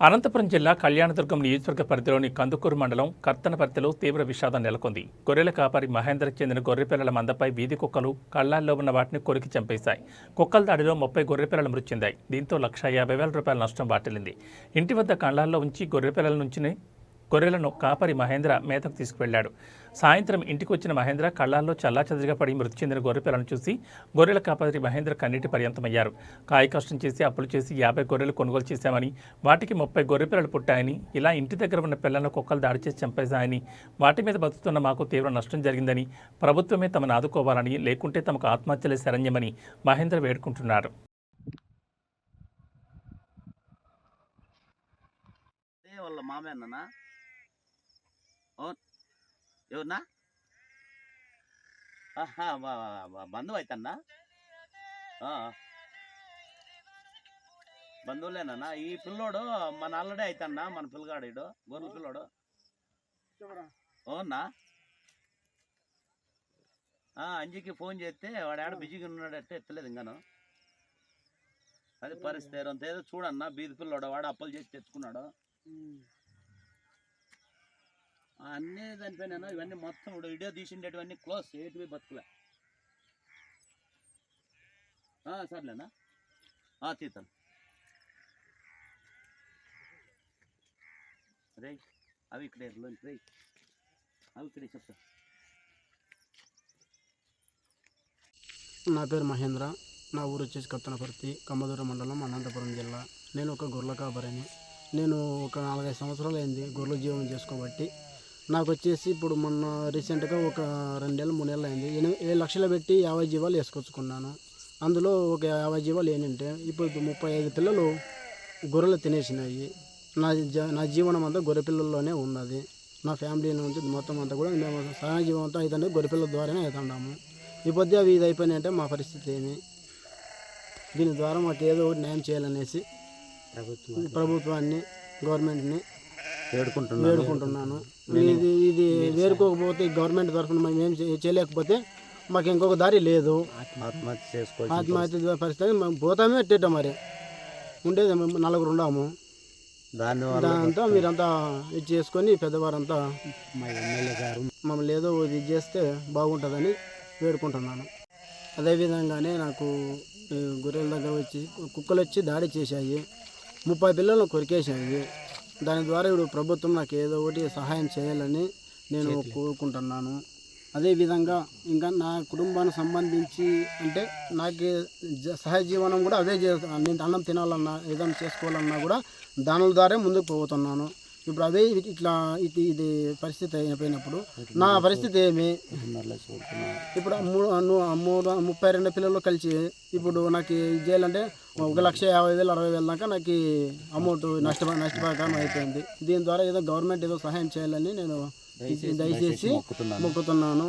అనంతపురం జిల్లా కళ్యాణదుర్గం నియోజకవర్గ పరిధిలోని కందుకూరు మండలం కర్తనపర్తిలో తీవ్ర విషాదం నెలకొంది. గొర్రెల కాపరి మహేందర్కి చెందిన గొర్రెపిల్లల మందపై వీధి కుక్కలు కళ్ళాల్లో ఉన్న వాటిని కొరికి చంపేశాయి. కుక్కల దాడిలో ముప్పై గొర్రెపిల్లలు మృతి చెందాయి. దీంతో లక్ష యాభై వేల రూపాయల నష్టం వాటిల్లింది. ఇంటి వద్ద కళ్ళాల్లో ఉంచి గొర్రెపిల్లల నుంచి గొర్రెలను కాపరి మహేంద్ర మేతకు తీసుకువెళ్ళాడు సాయంత్రం ఇంటికి వచ్చిన మహేంద్ర కళ్ళాల్లో చల్లాచెదరిగా పడి మృతి చెందిన గొర్రెపిల్లను చూసి గొర్రెల కాపరి మహేంద్ర కన్నీటి పర్యంతమయ్యారు. కాయ కష్టం చేసి అప్పులు చేసి యాభై గొర్రెలు కొనుగోలు చేశామని వాటికి ముప్పై గొర్రె పిల్లలు పుట్టాయని ఇలా ఇంటి దగ్గర ఉన్న పిల్లలను కుక్కలు దాడి చేసి చంపేశాయని వాటి మీద బతుకుతున్న మాకు తీవ్ర నష్టం జరిగిందని ప్రభుత్వమే తమను ఆదుకోవాలని లేకుంటే తమకు ఆత్మహత్యలే శరణ్యమని మహేంద్ర వేడుకుంటున్నారు. వాళ్ళ మామే ఎవరన్నా ఆహా బంధువు అవుతన్నా బంధువులేనన్నా ఈ పిల్లోడు మన అల్లడే అవుతన్నా మన పిల్లగాడు ఈడు గొర్రెల పిల్లోడు అవునా ఆ, ఫోన్ చేస్తే వాడు ఆడ బిజీగా ఉన్నాడంటే ఎత్తలేదు ఇంకాను అది పరిస్థితి అంత ఏదో చూడన్నా బీది పిల్లోడు వాడు అప్పులు చేసి తెచ్చుకున్నాడు అన్నీ దానిపైన ఇవన్నీ మొత్తం ఇప్పుడు వీడియో తీసిండేటివన్నీ క్లోజ్ ఏటివి బతుకులే. సర్లేనా? ఆ, తీతాను రే అవి ఇక్కడే రే అవి ఇక్కడే చెప్తా. నా పేరు మహేంద్ర. నా ఊరు వచ్చేసి కత్తనపర్తి కమ్మదూర మండలం అనంతపురం జిల్లా. నేను ఒక గొర్రెల కాపరిని. నేను ఒక నాలుగైదు సంవత్సరాలు అయింది గొర్రెల జీవనం చేసుకోబట్టి నాకు వచ్చేసి ఇప్పుడు మొన్న రీసెంట్గా ఒక రెండేళ్ళు మూడేళ్ళు అయింది. ఏడు లక్షలు పెట్టి యాభై జీవాలు వేసుకొచ్చుకున్నాను. అందులో ఒక యాభై జీవాలు ఏంటంటే ఇప్పుడు ముప్పై ఐదు పిల్లలు గొర్రెలు తినేసినాయి. నా నా జీవనం అంతా గొర్రె పిల్లల్లోనే ఉన్నది. నా ఫ్యామిలీ నుంచి మొత్తం అంతా కూడా మేము సహాయ జీవం అంతా అయితే గొర్రె పిల్లల ద్వారానే అవుతున్నాము ఈ పొద్దు అవి ఇది అయిపోయినాయంటే మా పరిస్థితి ఏమి? దీని ద్వారా మాకు ఏదో ఒకటి న్యాయం చేయాలనేసి ప్రభుత్వాన్ని గవర్నమెంట్ని వేడుకుంటున్నాను. ఇది ఇది వేడుకోకపోతే గవర్నమెంట్ తరఫున మేము ఏం చే- చేయలేకపోతే మాకు ఇంకొక దారి లేదు. ఆత్మహత్య చేసుకోవచ్చు ఆత్మహత్య పరిస్థితి మేము పోతామే ఎట్టేట మరి. ఉండేది మేము నలుగురు ఉన్నాము దానివల్ల దాంతో మీరంతా ఇది చేసుకొని పెద్దవారంతా మా ఎమ్మెల్యే గారు మమ్మల్ని ఏదో ఇది చేస్తే బాగుంటుందని వేడుకుంటున్నాను. అదేవిధంగానే నాకు ఈ గొర్రెల దగ్గర వచ్చి కుక్కలు వచ్చి దాడి చేశాయి. ముప్పై పిల్లలను కొరికేశాయి. దాని ద్వారా ఇప్పుడు ప్రభుత్వం నాకు ఏదో ఒకటి సహాయం చేయాలని నేను కోరుకుంటున్నాను. అదేవిధంగా ఇంకా నా కుటుంబానికి సంబంధించి అంటే నాకు జ- సహజ జీవనం కూడా అదే చేస్తాను నేను అన్నం తినాలన్నా ఏదైనా చేసుకోవాలన్నా కూడా దానిల ద్వారా ముందుకు పోతున్నాను. ఇప్పుడు అదే ఇట్లా ఇది ఇది పరిస్థితి అయిపోయినప్పుడు నా పరిస్థితి ఏమి? ఇప్పుడు మూడు మూడు ముప్పై రెండు పిల్లలు కలిసి ఇప్పుడు నాకు ఇది చేయాలంటే ఒక లక్ష యాభై వేలు అరవై వేల దాకా నాకు అమౌంట్ నష్ట నష్టపరిహారం అయిపోయింది. దీని ద్వారా ఏదో గవర్నమెంట్ ఏదో సహాయం చేయాలని నేను దయచేసి మొక్కుతున్నాను.